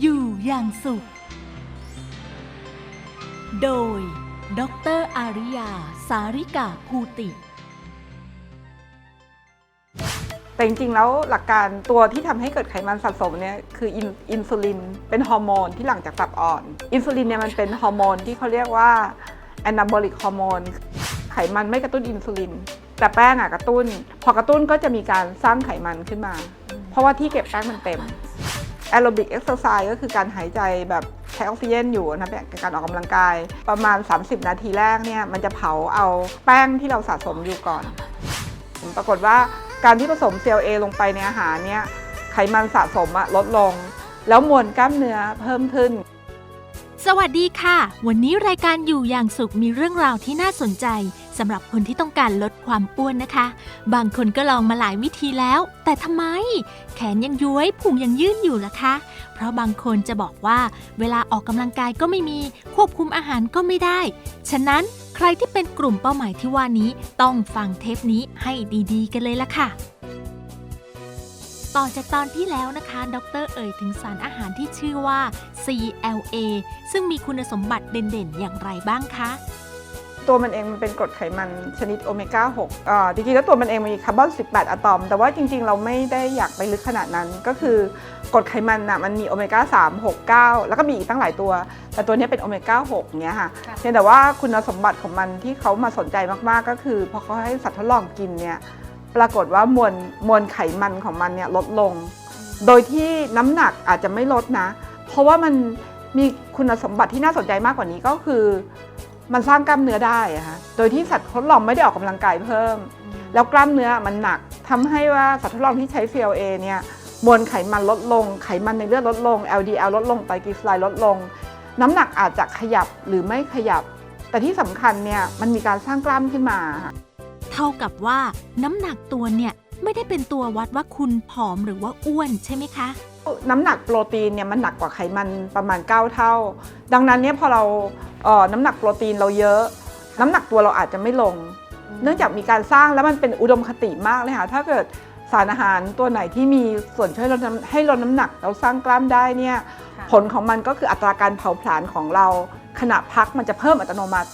อยู่อย่างสุข โดย ดรอาริยา สาริกาภูติ แต่จริงๆ แล้วหลักการตัวที่ทำให้เกิดไขมันสะสมเนี่ยคืออินอินซูลิน เป็นฮอร์โมนที่หลังจากตับอ่อน อินซูลินเนี่ยมันเป็นฮอร์โมนที่เขาเรียกว่าแอนนาบอลิกฮอร์โมนไขมันไม่กระตุ้นอินซูลิน แต่แป้งอะกระตุ้น พอกระตุ้นก็จะมีการสร้างไขมันขึ้นมา เพราะว่าที่เก็บแป้งมันเต็ม แอโรบิกเอ็กซ์ไซส์ก็คือการหายใจแบบใช้ออกซิเจนอยู่นะแบบการออกกำลังกาย ประมาณ 30 นาทีแรกเนี่ยมันจะเผาเอาแป้งที่เราสะสมอยู่ก่อน ปรากฏว่าการที่ผสม CLA ลงไปในอาหารเนี่ยไขมันสะสมอะลดลง แล้วมวลกล้ามเนื้อเพิ่มขึ้น สวัสดีค่ะ วันนี้รายการอยู่อย่างสุขมีเรื่องราวที่น่าสนใจ สำหรับคนที่ต้องการลดความอ้วนนะคะ บางคนก็ลองมาหลายวิธีแล้ว แต่ทำไม แขนยังย้วยพุงยังยืดอยู่ล่ะคะ เพราะบางคนจะบอกว่า เวลาออกกำลังกายก็ไม่มีควบคุมอาหารก็ไม่ได้ ฉะนั้นใครที่เป็นกลุ่มเป้าหมายที่ว่านี้ต้องฟังเทปนี้ให้ดีๆ กันเลยล่ะค่ะต่อจากตอนที่แล้วนะคะ ดร เอ่ยถึงสารอาหารที่ชื่อว่า CLA ซึ่งมีคุณสมบัติเด่นๆ อย่างไรบ้างคะ ตัวมันเองมันเป็นกรดไขมันชนิดโอเมก้า6อ่าจริงๆแล้วตัวมันเองมีคาร์บอน18 อะตอม แต่ว่าจริงๆ เราไม่ได้อยากไปลึกขนาดนั้นก็คือกรดไขมันน่ะมันมีโอเมก้า3 6 9 แล้วก็มีอีกตั้งหลายตัว แต่ตัวเนี้ยเป็นโอเมก้า6เนี้ยค่ะค่ะเพียงแต่ว่าคุณสมบัติของมันที่เขามาสนใจมากๆก็คือพอเขาให้สัตว์ทดลองกินเนี่ยปรากฏว่ามวลมวลไขมันของมันเนี่ยลดลง โดยที่น้ำหนักอาจจะไม่ลดนะ เพราะว่ามันมีคุณสมบัติที่น่าสนใจมากกว่านี้ก็คือ มันสร้างกล้ามเนื้อได้อะค่ะโดยที่สัตว์ทดลองไม่ได้ออกกำลังกายเพิ่ม แล้วกล้ามเนื้อมันหนักทำให้ว่าสัตว์ทดลองที่ใช้ CLA เนี่ยมวลไขมันลดลง ไขมันในเลือดลดลง LDL ลดลงไตรกลีเซอไรด์ลดลง น้ำหนักอาจจะขยับหรือไม่ขยับ แต่ที่สำคัญเนี่ยมันมีการสร้างกล้ามขึ้นมาค่ะเท่ากับว่าน้ำหนักตัวเนี่ยไม่ได้เป็นตัววัดว่าคุณผอมหรือว่าอ้วนใช่ไหมคะ น้ำหนักโปรตีนเนี่ยมันหนักกว่าไขมันประมาณ 9 เท่า ดังนั้นเนี่ยพอเราเอ่อน้ำหนักโปรตีนเราเยอะ น้ำหนักตัวเราอาจจะไม่ลง เนื่องจากมีการสร้างแล้วมันเป็นอุดมคติมากเลยค่ะถ้าเกิดสารอาหารตัวไหนที่มีส่วนช่วยลดน้ำให้ลดน้ำหนักแล้วสร้างกล้ามได้เนี่ยค่ะผลของมันก็คืออัตราการเผาผลาญของเราขณะพักมันจะเพิ่มอัตโนมัติ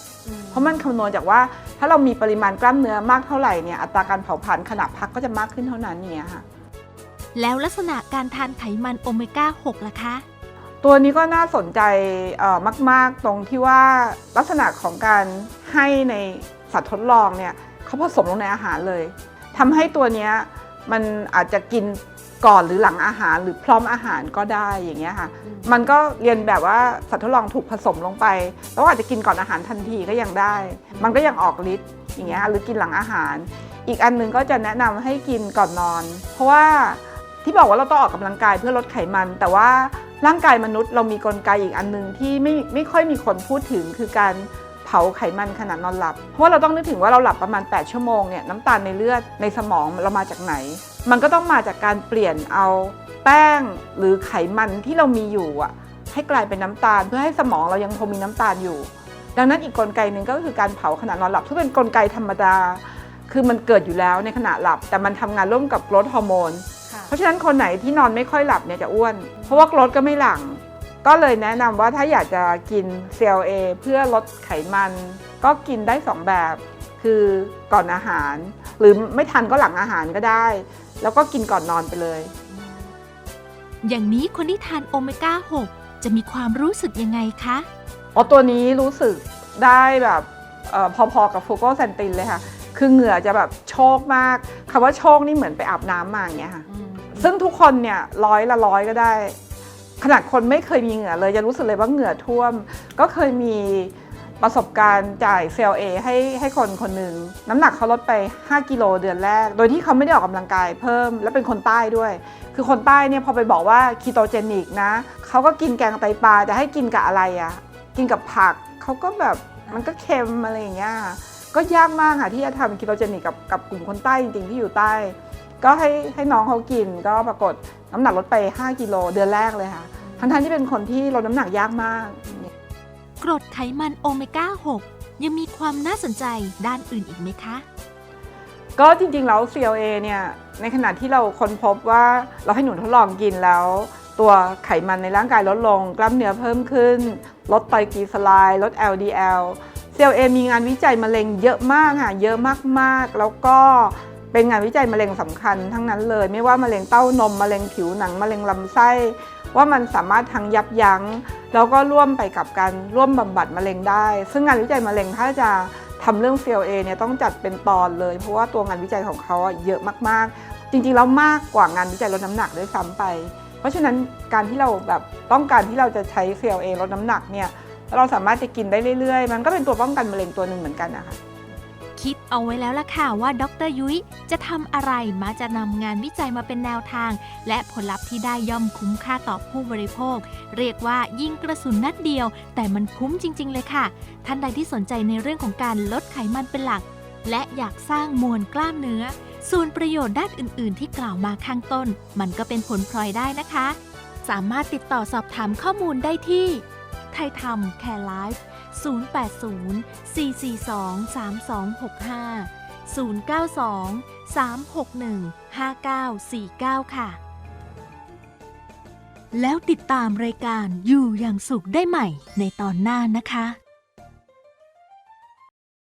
เพราะมันคำนวณจากว่าถ้าเรามีปริมาณกล้ามเนื้อมากเท่าไหร่เนี่ยอัตราการเผาผลาญขณะพักก็จะมากขึ้นเท่านั้นเนี่ยค่ะ แล้วลักษณะการทานไขมันโอเมก้า 6 ล่ะคะ ตัวนี้ก็น่าสนใจเอ่อมาก ๆ ตรงที่ว่าลักษณะของการให้ในสัตว์ทดลองเนี่ยเขาผสมลงในอาหารเลยทำให้ตัวเนี้ยมันอาจจะกินก่อนหรือหลังอาหารหรือพร้อมอาหารก็ได้อย่างเงี้ยค่ะ มันก็เรียนแบบว่าสัตว์ทดลองถูกผสมลงไป แล้วอาจจะกินก่อนอาหารทันทีก็ยังได้ มันก็ยังออกฤทธิ์อย่างเงี้ยหรือกินหลังอาหาร อีกอันหนึงก็จะแนะนำให้กินก่อนนอน เพราะว่า ที่บอกว่าเราต้องออกกำลังกายเพื่อลดไขมัน แต่ว่าร่างกายมนุษย์เรามีกลไกอีกอันหนึงที่ไม่ไม่ค่อยมีคนพูดถึงคือการเผาไขมันขณะนอนหลับ เพราะว่าเราต้องนึกถึงว่าเราหลับประมาณ 8 ชั่วโมงเนี่ยน้ำตาลในเลือดในสมองเรามาจากไหน มันก็ต้องมาจากการเปลี่ยนเอาแป้งหรือไขมันที่เรามีอยู่อะให้กลายเป็นน้ำตาล เพื่อให้สมองเรายังคงมีน้ำตาลอยู่ ดังนั้นอีกกลไกหนึ่งก็คือการเผาขณะนอนหลับซึ่งเป็นกลไกธรรมดา คือมันเกิดอยู่แล้วในขณะหลับ แต่มันทำงานร่วมกับกรดฮอร์โมน เพราะฉะนั้นคนไหนที่นอนไม่ค่อยหลับเนี่ยจะอ้วน เพราะว่ากรดก็ไม่หลั่งก็เลยแนะนำว่าถ้าอยากจะกิน CLA เพื่อลดไขมัน ก็กินได้ 2 แบบ คือก่อนอาหาร หรือไม่ทันก็หลังอาหารก็ได้ แล้วก็กินก่อนนอนไปเลย อย่างนี้คนที่ทานโอเมก้า 6 จะมีความรู้สึกยังไงคะอ๋อตัวนี้รู้สึกได้แบบเออพอๆกับฟูโกแซนตินเลยค่ะ คือเหงื่อจะแบบโชกมากคำว่าโชกนี่เหมือนไปอาบน้ำมาอย่างเงี้ยค่ะ ซึ่งทุกคนเนี่ยร้อยละร้อยก็ได้ ขนาดคนไม่เคยมีเหงื่อเลยจะรู้สึกเลยว่าเหงื่อท่วม ก็เคยมีประสบการณ์จ่าย CLA ให้ให้คนคนหนึ่งน้ำหนักเขาลดไป 5 กิโลเดือนแรก โดยที่เขาไม่ได้ออกกำลังกายเพิ่มและเป็นคนใต้ด้วย คือคนใต้เนี่ยพอไปบอกว่าคีโตเจนิกนะเขาก็กินแกงไตปลาจะให้กินกับอะไรอะ่ะกินกับผักเขาก็แบบมันก็เค็มอะไรอย่างเงี้ยก็ยากมากค่ะที่จะทำคีโตเจนิกกับกับกลุ่มคนใต้จริงๆที่อยู่ใต้ ก็ให้ให้น้องเขากินก็ปรากฏน้ำหนักลดไป 5 กิโลเดือนแรกเลยค่ะ ทั้งๆที่เป็นคนที่ลดน้ำหนักยากมากกรดไขมันโอเมก้า 6 ยังมีความน่าสนใจด้านอื่นอีกไหมคะ ก็จริงๆแล้ว CLA เนี่ยในขณะที่เราค้นพบว่าเราให้หนูทดลองกินแล้ว ตัวไขมันในร่างกายลดลง กล้ามเนื้อเพิ่มขึ้น ลดไตรกลีเซอไรด์ลด LDL CLA มีงานวิจัยมะเร็งเยอะมากค่ะเยอะมากๆ แล้วก็ เป็นงานวิจัยมะเร็งสำคัญทั้งนั้นเลย ไม่ว่ามะเร็งเต้านมมะเร็งผิวหนังมะเร็งลำไส้ ว่ามันสามารถทั้งยับยั้ง แล้วก็ร่วมไปกับการร่วมบำบัดมะเร็งได้ ซึ่งงานวิจัยมะเร็งถ้าจะทำเรื่อง CLA เนี่ยต้องจัดเป็นตอนเลย เพราะว่าตัวงานวิจัยของเขาอะเยอะมากๆ จริงๆแล้วมากกว่างานวิจัยลดน้ำหนักด้วยซ้ำไป เพราะฉะนั้นการที่เราแบบต้องการที่เราจะใช้ CLA ลดน้ำหนักเนี่ยเราสามารถจะกินได้เรื่อยๆ มันก็เป็นตัวป้องกันมะเร็งตัวหนึ่งเหมือนกันนะคะ คิดเอาไว้แล้วล่ะค่ะว่าดรยุ้ยจะทำอะไรมาจะนำงานวิจัยมาเป็นแนวทาง และผลลัพธ์ที่ได้ย่อมคุ้มค่าต่อผู้บริโภค เรียกว่ายิงกระสุนนัดเดียว แต่มันคุ้มจริง ๆ เลยค่ะ ท่านใดที่สนใจในเรื่องของการลดไขมันเป็นหลัก และอยากสร้างมวลกล้ามเนื้อ ส่วนประโยชน์ด้านอื่น ๆ ที่กล่าวมาข้างต้น มันก็เป็นผลพลอยได้นะคะ สามารถติดต่อสอบถามข้อมูลได้ที่ไทยธรรมแคร์ไลฟ์ 080-442-3265 092-361-5949 ค่ะ แล้วติดตามรายการอยู่อย่างสุขได้ใหม่ในตอนหน้านะคะ